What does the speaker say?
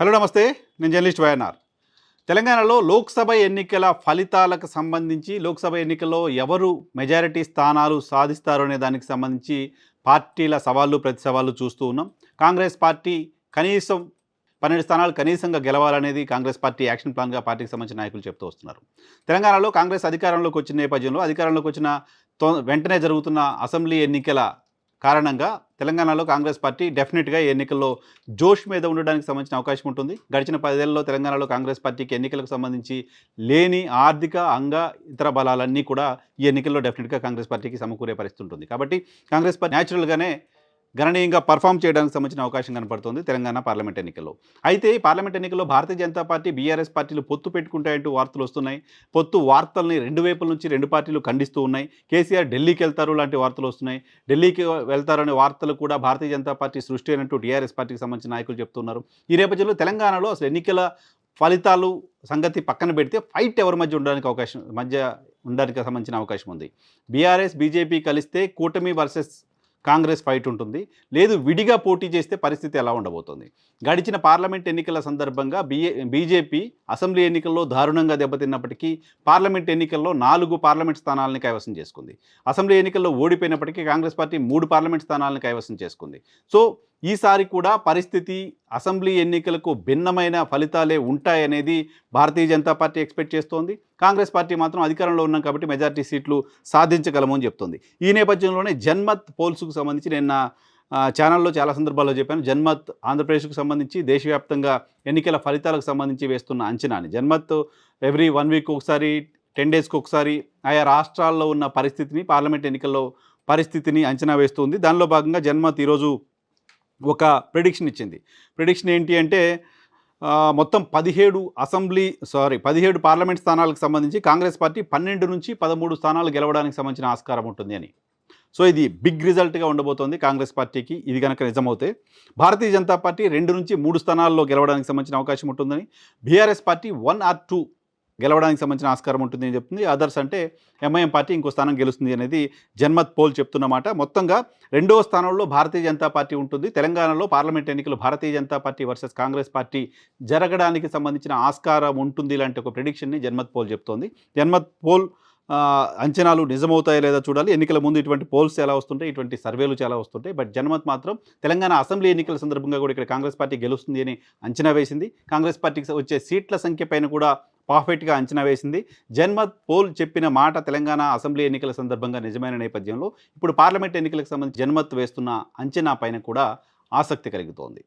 Hello నమస్తే. నేను journalist YNR. తెలంగాణలో లోక్సభ ఎన్నికల ఫలితాలకు సంబంధించి లోక్సభ ఎన్నికల్లో ఎవరు మెజారిటీ స్థానాలు సాధిస్తారు అనే దానికి సంబంధించి పార్టీల సవాళ్ళు ప్రతి సవాళ్ళు చూస్తూ ఉన్నాం. కాంగ్రెస్ పార్టీ కనీసం పన్నెండు స్థానాలు కనీసంగా గెలవాలనేది కాంగ్రెస్ పార్టీ యాక్షన్ ప్లాన్గా పార్టీకి సంబంధించిన నాయకులు చెప్తూ వస్తున్నారు. తెలంగాణలో కాంగ్రెస్ అధికారంలోకి వచ్చిన నేపథ్యంలో అధికారంలోకి వచ్చిన తొ వెంటనే జరుగుతున్న అసెంబ్లీ ఎన్నికల కారణంగా తెలంగాణలో కాంగ్రెస్ పార్టీ డెఫినెట్గా ఈ ఎన్నికల్లో జోష్ మీద ఉండడానికి సంబంధించిన అవకాశం ఉంటుంది. గడిచిన పదేళ్ళలో తెలంగాణలో కాంగ్రెస్ పార్టీకి ఎన్నికలకు సంబంధించి లేని ఆర్థిక అంగ ఇతర బలాలన్నీ కూడా ఈ ఎన్నికల్లో డెఫినెట్గా కాంగ్రెస్ పార్టీకి సమకూరే పరిస్థితి ఉంటుంది. కాబట్టి కాంగ్రెస్ పార్టీ న్యాచురల్గానే గణనీయంగా పర్ఫామ్ చేయడానికి సంబంధించిన అవకాశం కనపడుతుంది తెలంగాణ పార్లమెంట్ ఎన్నికల్లో. అయితే ఈ పార్లమెంట్ ఎన్నికల్లో భారతీయ జనతా పార్టీ బీఆర్ఎస్ పార్టీలు పొత్తు పెట్టుకుంటాయంటూ వార్తలు వస్తున్నాయి. పొత్తు వార్తల్ని రెండు వైపుల నుంచి రెండు పార్టీలు ఖండిస్తూ ఉన్నాయి. కేసీఆర్ ఢిల్లీకి వెళ్తారు లాంటి వార్తలు వస్తున్నాయి. ఢిల్లీకి వెళ్తారనే వార్తలు కూడా భారతీయ జనతా పార్టీ సృష్టి అయినట్టు టీఆర్ఎస్ పార్టీకి సంబంధించిన నాయకులు చెప్తున్నారు. ఈ నేపథ్యంలో తెలంగాణలో అసలు ఎన్నికల ఫలితాలు సంగతి పక్కన పెడితే ఫైట్ ఎవరి మధ్య ఉండడానికి అవకాశం మధ్య ఉండడానికి సంబంధించిన అవకాశం ఉంది. బీఆర్ఎస్ బీజేపీ కలిస్తే కూటమి వర్సెస్ కాంగ్రెస్ ఫైట్ ఉంటుంది. లేదు విడిగా పోటీ చేస్తే పరిస్థితి ఎలా ఉండబోతోంది? గడిచిన పార్లమెంట్ ఎన్నికల సందర్భంగా బీఏ బీజేపీ అసెంబ్లీ ఎన్నికల్లో దారుణంగా దెబ్బతిన్నప్పటికీ పార్లమెంట్ ఎన్నికల్లో నాలుగు పార్లమెంట్ స్థానాలను కైవసం చేసుకుంది. అసెంబ్లీ ఎన్నికల్లో ఓడిపోయినప్పటికీ కాంగ్రెస్ పార్టీ మూడు పార్లమెంట్ స్థానాలను కైవసం చేసుకుంది. సో ఈసారి కూడా పరిస్థితి అసెంబ్లీ ఎన్నికలకు భిన్నమైన ఫలితాలే ఉంటాయనేది భారతీయ జనతా పార్టీ ఎక్స్పెక్ట్ చేస్తోంది. కాంగ్రెస్ పార్టీ మాత్రం అధికారంలో ఉన్నాం కాబట్టి మెజార్టీ సీట్లు సాధించగలమని చెప్తోంది చెప్తుంది. ఈ నేపథ్యంలోనే జన్మత్ పోల్స్కు సంబంధించి నిన్న ఛానల్లో చాలా సందర్భాల్లో చెప్పాను జన్మత్ ఆంధ్రప్రదేశ్కు సంబంధించి దేశవ్యాప్తంగా ఎన్నికల ఫలితాలకు సంబంధించి వేస్తున్న అంచనాని. జన్మత్ ఎవ్రీ వన్ వీక్ ఒకసారి టెన్ డేస్కి ఒకసారి ఆయా రాష్ట్రాల్లో ఉన్న పరిస్థితిని పార్లమెంట్ ఎన్నికల్లో పరిస్థితిని అంచనా వేస్తుంది. దానిలో భాగంగా జన్మత్ ఈరోజు ఒక ప్రిడిక్షన్ ఇచ్చింది. ప్రిడిక్షన్ ఏంటి అంటే మొత్తం పదిహేడు అసెంబ్లీ సారీ పదిహేడు పార్లమెంట్ స్థానాలకు సంబంధించి కాంగ్రెస్ పార్టీ పన్నెండు నుంచి పదమూడు స్థానాలు గెలవడానికి సంబంధించిన ఆస్కారం ఉంటుంది అని. సో ఇది బిగ్ రిజల్ట్గా ఉండబోతోంది కాంగ్రెస్ పార్టీకి. ఇది కనుక నిజమవుతే భారతీయ జనతా పార్టీ రెండు నుంచి మూడు స్థానాల్లో గెలవడానికి సంబంధించిన అవకాశం ఉంటుందని BRS party one or two గెలవడానికి సంబంధించిన ఆస్కారం ఉంటుంది అని చెప్తుంది. అదర్స్ అంటే ఎంఐఎం పార్టీ ఇంకో స్థానం గెలుస్తుంది అనేది జన్మత్ పోల్ చెప్తున్నమాట మొత్తంగా రెండవ స్థానంలో భారతీయ జనతా పార్టీ ఉంటుంది. తెలంగాణలో పార్లమెంట్ ఎన్నికలు Bharatiya Janata party versus Congress party జరగడానికి సంబంధించిన ఆస్కారం ఉంటుంది లాంటి ఒక ప్రిడిక్షన్ని జన్మత్ పోల్ చెప్తోంది. జన్మత్ పోల్ అంచనాలు నిజమవుతాయో లేదా చూడాలి. ఎన్నికల ముందు ఇటువంటి పోల్స్ ఎలా వస్తుంటాయి ఇటువంటి సర్వేలు చాలా వస్తుంటాయి. బట్ జన్మత్ మాత్రం తెలంగాణ అసెంబ్లీ ఎన్నికల సందర్భంగా కూడా ఇక్కడ కాంగ్రెస్ పార్టీ గెలుస్తుంది అని అంచనా వేసింది. కాంగ్రెస్ పార్టీకి వచ్చే సీట్ల సంఖ్య పైన కూడా పర్ఫెక్ట్గా అంచనా వేసింది. జన్మత్ పోల్ చెప్పిన మాట తెలంగాణ అసెంబ్లీ ఎన్నికల సందర్భంగా నిజమైన నేపథ్యంలో ఇప్పుడు పార్లమెంట్ ఎన్నికలకు సంబంధించి జన్మత్ వేస్తున్న అంచనా పైన కూడా ఆసక్తి కలుగుతోంది.